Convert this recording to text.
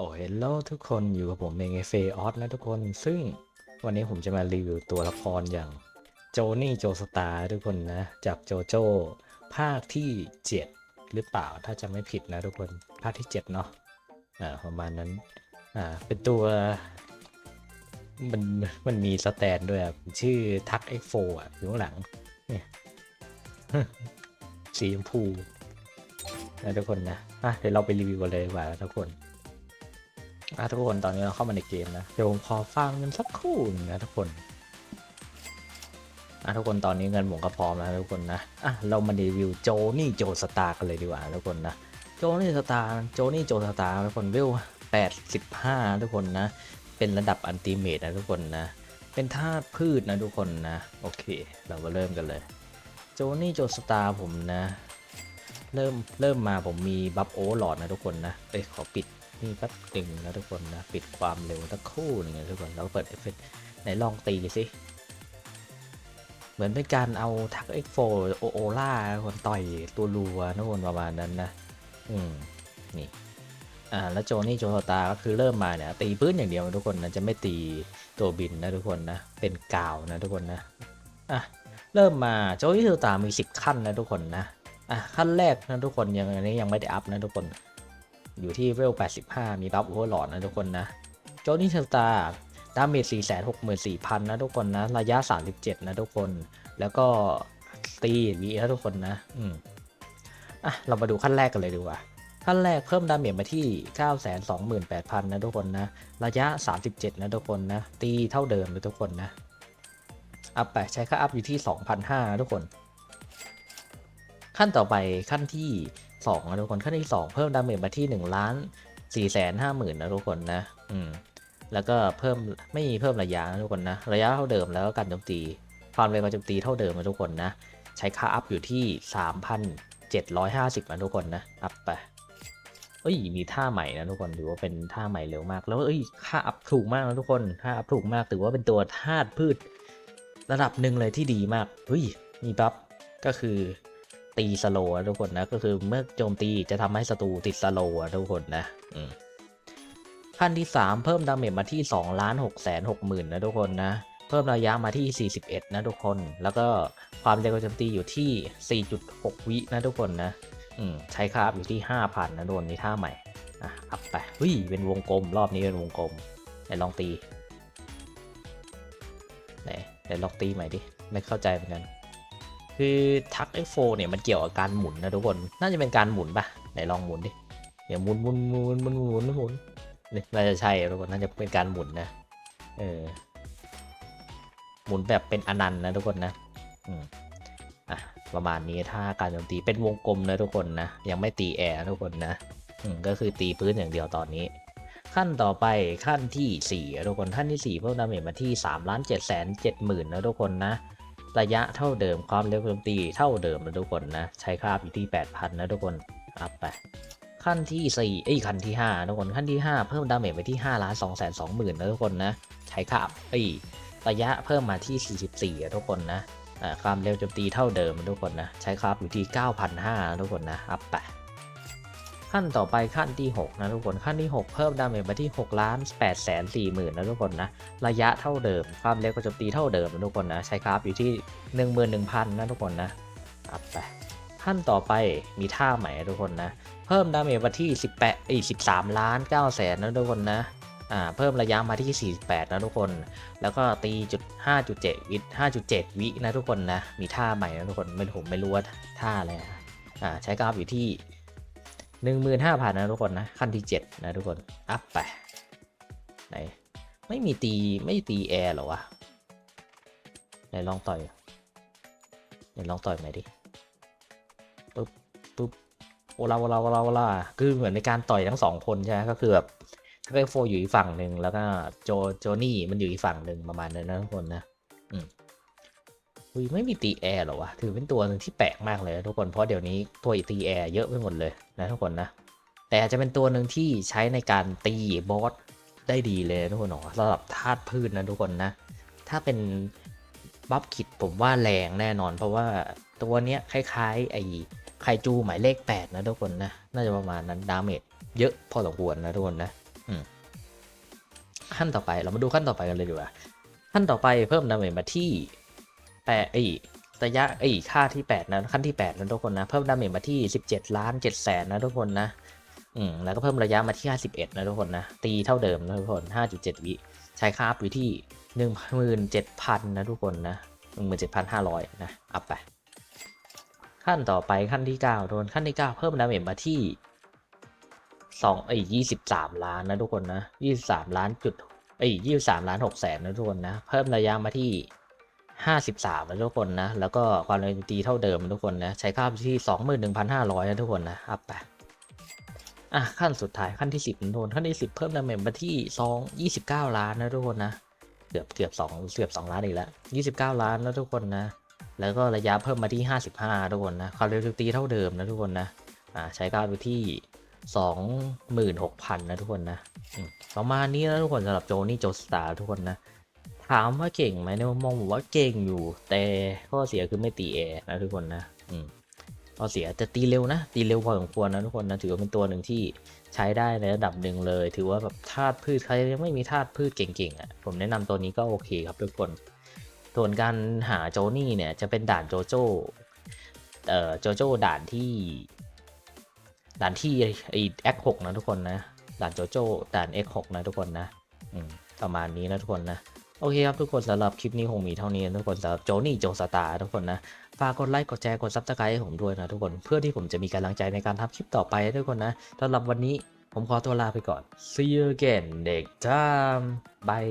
โอ้เฮลโลทุกคนอยู่กับผมเองเฟออสนะทุกคน ซึ่งวันนี้ผมจะมารีวิวตัวละครอย่างโจนี่โจสตาร์ทุกคนนะ จากโจโจ้ภาคที่ 7 หรือเปล่าถ้าจะไม่ผิดนะทุกคนภาคที่ 7 เนาะอ่าประมาณนั้นอ่าเป็นตัว มันมันมีสแตนด้วยอะชื่อทักเอ็กโฟอะอยู่ข้างหลังเนี่ยสีชมพูนะทุกคนนะอะเดี๋ยวเราไปรีวิวกันเลยว่าทุกคน อะทุกคนตอนนี้เราเข้ามาในเกมนะ เดี๋ยวผมขอฟังกันสักครู่นึงนะทุกคนอะทุกคนตอนนี้เงินผมก็พร้อมแล้วทุกคนนะอะเรามารีวิวโจนี่โจสตาร์กันเลยดีกว่าทุกคนนะโจนี่สตาร์โจนี่โจสตาร์ทุกคนเวล85 ทุกคนนะ เป็นระดับอันติเมตนะทุกคนนะ เป็นธาตุพืชนะทุกคนนะ โอเค เรามาเริ่มกันเลย โจนี่โจสตาร์ผมนะ เริ่มเริ่มมาผมมีบัฟโอหลอดนะทุกคนนะเอ้ยขอปิด นี่แป๊บหนึ่งนะทุกคนนะปิดความเร็วสักครู่หนึ่งนะทุกคนแล้วเปิดเอฟเฟกต์ไหนลองตีสิ เหมือนเป็นการเอาทักเอ็กโฟโอโอล่าคนต่อยตัวรัวนะทุกคนประมาณนั้นนะ อืมนี่อ่าแล้วโจนี่โจตาก็คือเริ่มมาเนี่ยตีพื้นอย่างเดียวทุกคนนะจะไม่ตีตัวบินนะทุกคนนะเป็นกาวนะทุกคนนะอะเริ่มมาโจนี่โจตาร์มี 10 ขั้นนะทุกคนนะอะขั้นแรกนะทุกคนยังอันนี้ยังไม่ได้อัพนะทุกคน อยู่ที่เวล 85 มีบัฟโอเวอร์หลอดนะทุกคนนะ โจนี่สตาร์ดาเมจ464,000 นะทุกคนนะ ระยะ 37 นะทุกคน แล้วก็ตีวีนะทุกคนนะ อืมอะ เรามาดูขั้นแรกกันเลยดีกว่าขั้นแรกเพิ่มดาเมจมาที่ 928,000 นะทุกคนนะ ระยะ 37 นะทุกคนนะ ตีเท่าเดิมเลยทุกคนนะ อัพไปใช้ค่าอัพอยู่ที่ 2,500 นะทุกคน ขั้นต่อไปขั้นที่ 2นะทุกคนขั้นที่ 2 เพิ่มดาเมจมาที่1ล้าน4แสนห้าหมื่นนะทุกคนนะอืมแล้วก็เพิ่มไม่มีเพิ่มระยะนะทุกคนนะระยะเท่าเดิมแล้วก็การโจมตี ความเร็วการโจมตีเท่าเดิมนะทุกคนนะ ใช้ค่าอัพอยู่ที่ 3,750นะทุกคนนะอัพไปเอ้ยมีท่าใหม่นะทุกคนถือว่าเป็นท่าใหม่เร็วมาก แล้วเอ้ยค่าอัพถูกมากนะทุกคนค่าอัพถูกมากถือว่าเป็นตัวธาตุพืช ระดับหนึ่งเลยที่ดีมากเฮ้ยมีบัฟก็คือ ตีสโลว์ทุกคนนะก็คือเมื่อโจมตีจะทำให้ศัตรูติดสโลว์ทุกคนนะขั้นที่ 3 เพิ่มดาเมจมาที่2ล้าน6แสน6หมื่นนะทุกคนนะเพิ่มระยะมาที่ 41 นะทุกคน แล้วก็ความเร็วการโจมตีอยู่ที่ 4.6 วินะทุกคนนะใช้คาบอยู่ที่ 5,000 นะโดนมีท่าใหม่อะอัพไปเฮ้ยเป็นวงกลม รอบนี้เป็นวงกลมไหนลองตีไหนไหนลองตีใหม่ดิ ไม่เข้าใจเหมือนกัน คือทัก F4 เนี่ยมันเกี่ยวกับการหมุนนะทุกคน น่าจะเป็นการหมุนปะไหนลองหมุนดิ เดี๋ยวหมุนหมุนหมุนหมุนหมุนหมุนนี่น่าจะใช่ทุกคนน่าจะเป็นการหมุนนะ เออ หมุนแบบเป็นอนันต์นะทุกคนนะ อืมอะประมาณนี้ถ้าการโจมตีเป็นวงกลมนะทุกคนนะ ยังไม่ตีแอร์ทุกคนนะ อืมก็คือตีพื้นอย่างเดียวตอนนี้ขั้นต่อไปขั้นที่4อ่ทุกคนขั้นที่4เพิ่มดาเมจมาที่3ล้าน7แสน7หมื่นนะทุกคนนะ ระยะเท่าเดิมความเร็วโจมตีเท่าเดิมนะทุกคนนะ ใช้คราบอยู่ที่ 8,000 นะทุกคนอัพไป ขั้นที่ 4 เอ้ยขั้นที่5ทุกคนขั้นที่ 5 เพิ่มดาเมจไปที่5ล้าน2แสน2หมื่นนะทุกคนนะ ใช้คราบเอ้ยระยะเพิ่มมาที่ 44อะทุกคนนะความเร็วโจมตีเท่าเดิมนะทุกคนนะ ใช้คราบอยู่ที่ 9,500นะทุกคนนะ อัพไป ขั้นต่อไปขั้นที่ 6 นะทุกคนขั้นที่ 6 เพิ่มดาเมจมาที่6ล้าน8แสน4หมื่นนะทุกคนนะระยะเท่าเดิม ความเร็วการโจมตีเท่าเดิมนะทุกคนนะใช้คราฟอยู่ที่ 11,000นะทุกคนนะอัพไปขั้นต่อไปมีท่าใหม่นะทุกคนนะ เพิ่มดาเมจมาที่ 18เอ้ย13ล้าน9แสนนะทุกคนนะอ่าเพิ่มระยะมาที่ 48 นะทุกคน แล้วก็ตีจุด5.7 วิ5.7 วินะทุกคนนะ มีท่าใหม่นะทุกคนไม่ผมไม่รู้ว่าท่าอะไรอ่าใช้กราฟอยู่ที่ 15,000นะทุกคนนะ ขั้นที่ 7 นะทุกคน อัพไปไหนไม่มีตีไม่ตีแอร์หรอวะไหนลองต่อยไหนลองต่อยใหมดิปุ๊บปุ๊บโอลาโอลาโอลาโอลาคือเหมือนในการต่อยทั้งสองคนใช่ไหมก็คือแบบทักเกโฟอยู่อีกฝั่งหนึ่งแล้วก็โจโจนี่มันอยู่อีกฝั่งหนึ่งประมาณนั้นนะทุกคนนะ อืม อุ้ยไม่มีตีแอร์หรอวะ ถือเป็นตัวหนึ่งที่แปลกมากเลยทุกคน เพราะเดี๋ยวนี้ตัวตีแอร์เยอะไปหมดเลยนะทุกคนนะ แต่อาจจะเป็นตัวหนึ่งที่ใช้ในการตีบอสได้ดีเลยทุกคนหรอสำหรับธาตุพืชนะทุกคนนะ ถ้าเป็นบัฟคิดผมว่าแรงแน่นอน เพราะว่าตัวเนี้ยคล้ายๆไอ้ไคจูหมายเลข 8 นะทุกคนนะ น่าจะประมาณนั้น ดาเมจเยอะพอสมควรนะทุกคนนะขั้นต่อไปเรามาดูขั้นต่อไปกันเลยดีกว่า ขั้นต่อไปเพิ่มดาเมจมาที่ แปดไอ้ระยะไอ้ค่าที่แปดนะขั้นที่แปดนะทุกคนนะ เพิ่มดาเมจมาที่สิบเจ็ดล้านเจ็ดแสนนะทุกคนนะอืมแล้วก็เพิ่มระยะมาที่ 51 นะทุกคนนะ ตีเท่าเดิมนะทุกคน 5.7 วิใช้ค่าอัพอยู่ที่ 17,000 นะทุกคนนะ 17,500 นะ อัพไป ขั้นต่อไปขั้นที่ 9 โดนขั้นที่ 9 เพิ่มดาเมจมาที่2เอ้ย23 ล้านนะทุกคนนะ 23 ล้านจุดเอ้ย23 ล้าน6แสนนะทุกคนนะ เพิ่มระยะมาที่ 53นะทุกคนนะ แล้วก็ความเร็วตีเท่าเดิมนะทุกคนนะ ใช้ค่าอยู่ที่ 21,500นะทุกคนนะอัพไปอะขั้นสุดท้ายขั้นที่ 10นทุกคนขั้นที่ 10 เพิ่มดาเมจมาที่ 2 29 ล้านนะทุกคนนะเกือบเกือบ2เกือบ2ล้านอีกแล้ว29 ล้านนะทุกคนนะ แล้วก็ระยะเพิ่มมาที่ 55 ทุกคนนะความเร็วตีเท่าเดิมนะทุกคนนะอ่าใช้กาไปที่26,000นะทุกคนนะประมาณนี้นะทุกคนสำหรับโจนี่โจสตาร์ทุกคนนะ ถามว่าเก่งไหมในมุมมองผมว่าเก่งอยู่ แต่ข้อเสียคือไม่ตีแอร์นะทุกคนนะอืมข้อเสียแต่ตีเร็วนะ ตีเร็วพอสมควรนะทุกคนนะ ถือว่าเป็นตัวหนึ่งที่ใช้ได้ในระดับหนึ่งเลย ถือว่าแบบธาตุพืชใครยังไม่มีธาตุพืชเก่งๆอะผมแนะนำตัวนี้ก็โอเคครับทุกคน ส่วนการหาโจนี่เนี่ยจะเป็นด่านโจโจ้เอ่อโจโจด่านที่ ด่านที่ไอเอ็กหกนะทุกคนนะ ด่านโจโจด่าน X6 นะทุกคนนะอืประมาณนี้นะทุกคนนะ โอเคครับทุกคนสำหรับคลิปนี้คงมีเท่านี้ทุกคนสำหรับโจนี่โจสตาร์ทุกคนนะฝากกดไลค์กดแชร์กดซับสไครต์ให้ผมด้วยนะทุกคนเพื่อที่ผมจะมีกำลังใจในการทำคลิปต่อไปทุกคนนะสำหรับวันนี้ผมขอตัวลาไปก่อน see you again เด็กจ้ามบาย